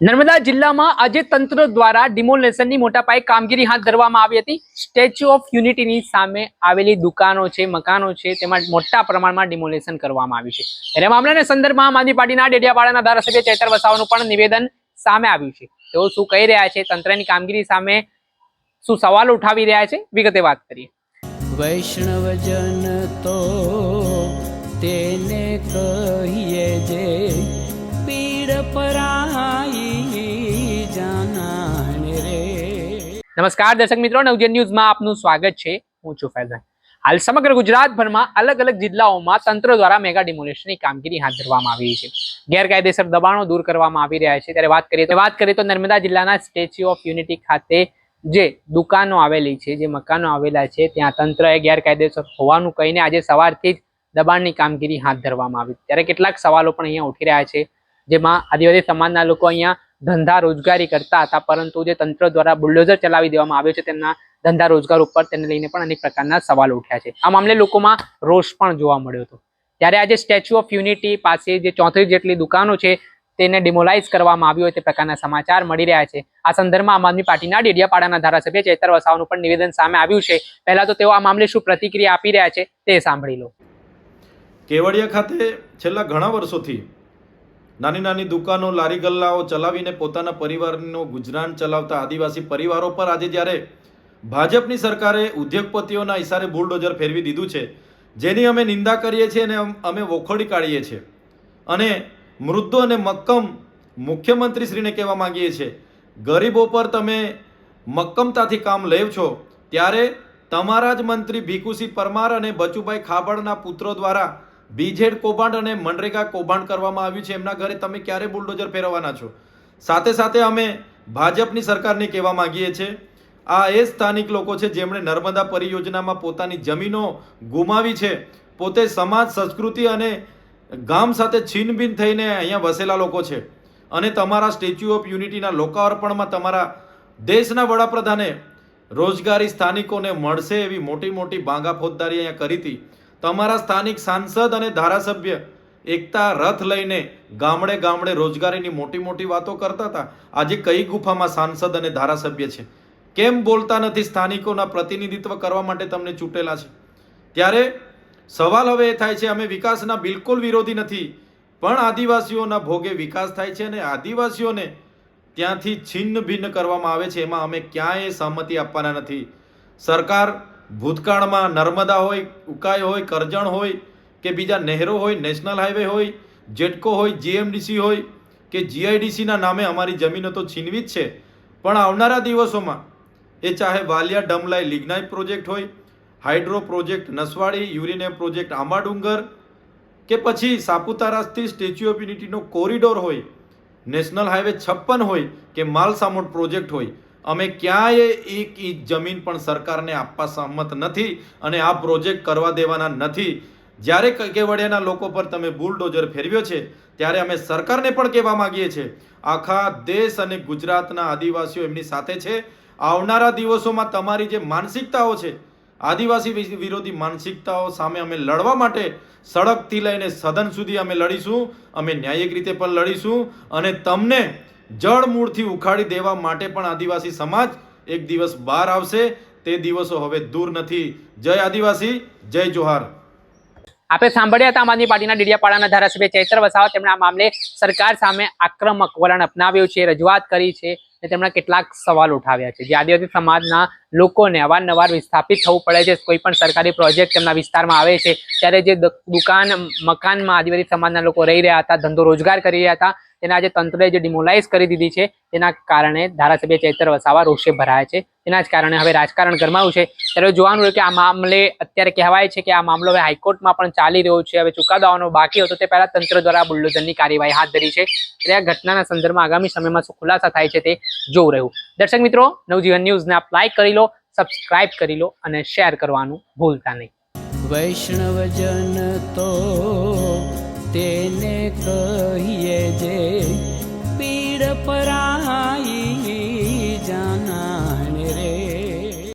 નર્મદા જિલ્લામાં આજે તંત્ર દ્વારા ડિમોલેશનની મોટા પાયે કામગીરી હાથ ધરવામાં આવી હતી. સ્ટેચ્યુ ઓફ યુનિટીની સામે આવેલી દુકાનો છે, મકાનો છે, તેમાં મોટા પ્રમાણમાં ડિમોલેશન કરવામાં આવ્યું છે. ત્યારે મામલાના સંદર્ભમાં આમ આદમી પાર્ટીના ડેડિયાપાડાના ધારાસભ્ય ચેતર વસાવાનું પણ નિવેદન સામે આવ્યું છે. તેઓ શું કહી રહ્યા છે, તંત્રની કામગીરી સામે શું સવાલ ઉઠાવી રહ્યા છે, વિગતે વાત કરીએ. વૈષ્ણવજન તો તેને કહીએ જે પીડ પરાઈ નમસ્કાર, દર્શક મિત્રો, નવજન ન્યૂઝમાં આપનું સ્વાગત છે. હું છું ફૈઝાન. હાલ સમગ્ર ગુજરાતભરમાં અલગ અલગ જિલ્લાઓમાં તંત્ર દ્વારા મેગા ડિમોલેશનની કામગીરી હાથ ધરવામાં આવી છે. ગેરકાયદેસર દબાણો દૂર કરવામાં આવી રહ્યા છે. ત્યારે વાત કરીએ તો વાત કરીએ તો નર્મદા જિલ્લાના સ્ટેચ્યુ ઓફ યુનિટી ખાતે જે દુકાનો આવેલી છે, જે મકાનો આવેલા છે, ત્યાં તંત્રએ ગેરકાયદેસર હોવાનું કહીને આજે સવારથી જ દબાણની કામગીરી હાથ ધરવામાં આવી. ત્યારે કેટલાક સવાલો પણ અહીંયા ઉઠી રહ્યા છે. જેમાં આદિવાસી સમાજના લોકો અહીંયા ધંધા રોજગારી કરતા હતા, પરંતુ જે તંત્ર દ્વારા બુલડોઝર ચલાવી દેવામાં આવ્યો છે, તેમના ધંધા રોજગાર ઉપર તેને લઈને પણ અનેક પ્રકારના સવાલો ઉઠ્યા છે. આ મામલે લોકોમાં રોષ પણ જોવા મળ્યો હતો. ત્યારે આજે સ્ટેચ્યુ ઓફ યુનિટી પાસે જે ચોત્રીસ જેટલી દુકાનો છે, તેને ડિમોલાઇઝ કરવામાં આવ્યું હોય તે પ્રકારના સમાચાર મળી રહ્યા છે. આ સંદર્ભમાં આમ આદમી પાર્ટીના ડેડિયાપાડાના ધારાસભ્ય ચેતર વસાવાનું પણ નિવેદન સામે આવ્યું છે. પહેલા તો તેઓ આ મામલે શું પ્રતિક્રિયા આપી રહ્યા છે, તે સાંભળી લો. કેવડિયા ખાતે છેલ્લા ઘણા વર્ષોથી નાની નાની દુકાનો, લારી ગલ્લાઓ ચલાવીને પોતાના પરિવારનું ગુજરાન ચલાવતા આદિવાસી પરિવારો પર આજે જ્યારે ભાજપની સરકારે ઉદ્યોગપતિઓના ઇશારે બુલડોઝર ફેરવી દીધું છે, જેની અમે નિંદા કરીએ છીએ અને અમે વખોડી કાઢીએ છીએ. અને મૃદુ અને મક્કમ મુખ્યમંત્રીશ્રીને કહેવા માંગીએ છીએ, ગરીબો પર તમે મક્કમતાથી કામ લેવ છો, ત્યારે તમારા જ મંત્રી ભીખુસિંહ પરમાર અને બચુભાઈ ખાબડના પુત્રો દ્વારા બીજેડ કૌભાંડ અને મનરેગા કૌભાંડ કરવામાં આવ્યું છે. એમના ઘરે તમે ક્યારે બુલડોઝર ફેરવવાના છો? સાથે સાથે અમે ભાજપની સરકારને કહેવા માંગીએ છીએ, આ એ સ્થાનિક લોકો છે જેમણે નર્મદા પરિયોજનામાં પોતાની જમીનો ગુમાવી છે. પોતે સમાજ, સંસ્કૃતિ અને ગામ સાથે છીનભીન થઈને અહીંયા વસેલા લોકો છે. અને તમારા સ્ટેચ્યુ ઓફ યુનિટીના લોકાર્પણમાં તમારા દેશના વડાપ્રધાને રોજગારી સ્થાનિકોને મળશે એવી મોટી મોટી બાંગા ફોજદારી અહીંયા કરી હતી. તમારા સ્થાનિક સાંસદ અને ધારાસભ્ય એકતા રથ લઈને ગામડે ગામડે રોજગારીની મોટી મોટી વાતો કરતા હતા. આજે કઈ ગુફામાં સાંસદ અને ધારાસભ્ય છે? કેમ બોલતા નથી સ્થાનિકોના પ્રતિનિધિત્વ કરવા માટે તમને ચૂંટેલા છે? ત્યારે સવાલ હવે એ થાય છે, અમે વિકાસના બિલકુલ વિરોધી નથી, પણ આદિવાસીઓના ભોગે વિકાસ થાય છે અને આદિવાસીઓને ત્યાંથી છિન્ન ભિન્ન કરવામાં આવે છે, એમાં અમે ક્યાંય સહમતિ આપવાના નથી. સરકાર ભૂતકાળમાં નર્મદા હોય, ઉકાઈ હોય, કરજણ હોય કે બીજા નહેરો હોય, નેશનલ હાઈવે હોય, જેટકો હોય, જીએમડીસી હોય કે જીઆઈડીસીના નામે અમારી જમીનો તો છીનવી જ છે. પણ આવનારા દિવસોમાં એ ચાહે વાલિયા ડમલાઈ લિગ્નાઇટ પ્રોજેક્ટ હોય, hydro project Naswadi uranium project Ambadungar કે પછી સાપુતારાથી સ્ટેચ્યુ ઓફ યુનિટીનો કોરિડોર હોય, નેશનલ હાઈવે છપ્પન હોય કે માલસામોટ પ્રોજેક્ટ હોય અમે ક્યાંય એક ઇંચ જમીન પણ સરકારને આપવા સહમત નથી અને આ પ્રોજેક્ટ કરવા દેવાના નથી. જ્યારે કેવડિયાના લોકો પર તમે બુલડોઝર ફેરવ્યો છે, ત્યારે અમે સરકારને પણ કહેવા માંગીએ છીએ. આખા દેશ અને ગુજરાતના આદિવાસીઓ એમની સાથે છે. આવનારા દિવસોમાં તમારી જે માનસિકતાઓ છે, આદિવાસી વિરોધી માનસિકતાઓ સામે અમે લડવા માટે સડકથી લઈને સદન સુધી અમે લડીશું. અમે ન્યાયિક રીતે પણ લડીશું અને તમને જળ મૂળથી ઉખાડી દેવા માટે પણ આદિવાસી સમાજ એક દિવસ બહાર આવશે. તે દિવસો હવે દૂર નથી. જય આદિવાસી, જય જોહાર. આપણે સાંભળ્યા હતા આમ આદમી પાર્ટીના ડીડિયાપાડાના ધારાસભ્ય ચૈત્ર વસાવા. તેમણે આ મામલે સરકાર સામે આક્રમક વલણ અપનાવ્યું છે, રજૂઆત કરી છે અને તેમણે કેટલાક સવાલ ઉઠાવ્યા છે. જે આદિવાસી સમાજના લોકોને અવારનવાર વિસ્થાપિત થવું પડે છે. કોઈ પણ સરકારી પ્રોજેક્ટ તેમના વિસ્તારમાં આવે છે, ત્યારે જે દુકાન, મકાનમાં આદિવાસી સમાજના લોકો રહી રહ્યા હતા, ધંધો રોજગાર કરી રહ્યા હતા તેના આજે તંત્રએ જે ડિમોલાઇઝ કરી દીધી છે, તેના કારણે ધારાસભ્ય ચૈતર વસાવા રોષે ભરાયા છે. તેના જ કારણે હવે રાજકારણ ગરમાયું છે. ત્યારે જોવાનું કે આ મામલે અત્યારે કહેવાય છે કે આ મામલો હવે હાઈકોર્ટમાં પણ ચાલી રહ્યો છે. હવે ચુકાદો આવવાનો બાકી હતો. તે પહેલા તંત્ર દ્વારા બુલડોઝરની કાર્યવાહી હાથ ધરી છે. એટલે આ ઘટનાના સંદર્ભમાં આગામી સમયમાં શું ખુલાસા થાય છે તે જોવું રહ્યું. દર્શક મિત્રો, નવજીવન ન્યૂઝને આપ લાઇક કરી લો સબસ્ક્રાઇબ કરી લો અને શેર કરવાનું ભૂલતા નહીં. વૈષ્ણવજન તો કહીએ જે પીડ પરાઈ